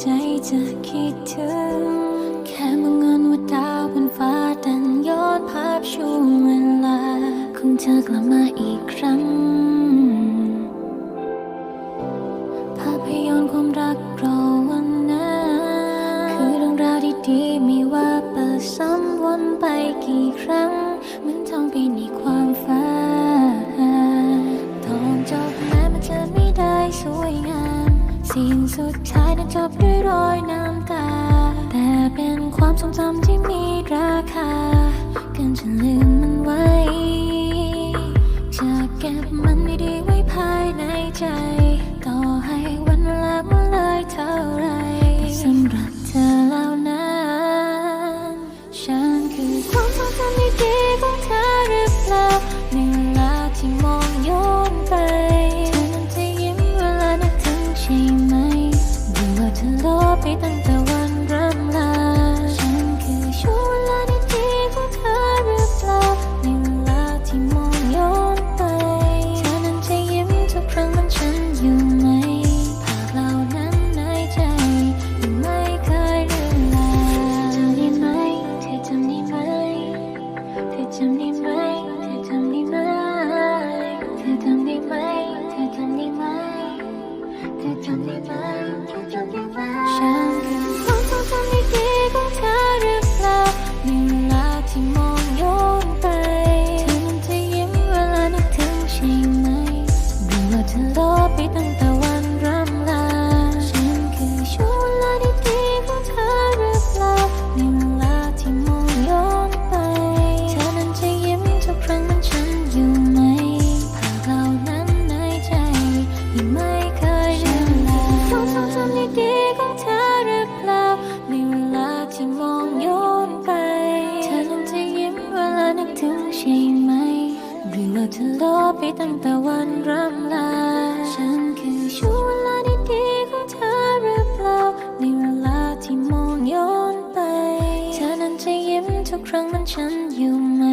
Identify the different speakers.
Speaker 1: ใจจะคิดถึง แค่มองเงินว่าดาวบนฟ้าดันย้อนภาพช่วงเวลาของเธอกลับมาอีกครั้ง ภาพยนตร์ความรักรอวันนั้นคือเรื่องราวดีๆไม่ว่าเปิดซ้ำวนไปกี่ครั้งเหมือนท่องไปใน สิ่งสุดท้ายนั้นจบด้วยรอยน้ำตา แต่เป็นความทรงจำที่มีราคาเกันฉันลืมมันไว้ จะเก็บมันไม่ดีไว้ภายในใจ ว่าเไม่ดีของเธอหรือเปล่าในเวลาที่มองย้อนไป เธอนั้นจะยิ้มเวลานึกถึงใช่ไหม หรือว่าเธอลบไปตั้งแต่วันรำลา ฉันคืช่เวลาดีของเธอหรือเปล่าในเวลาที่มองย้อนไป เธอนั้นจะยิ้มทุกครั้งมันฉันอยู่ไหม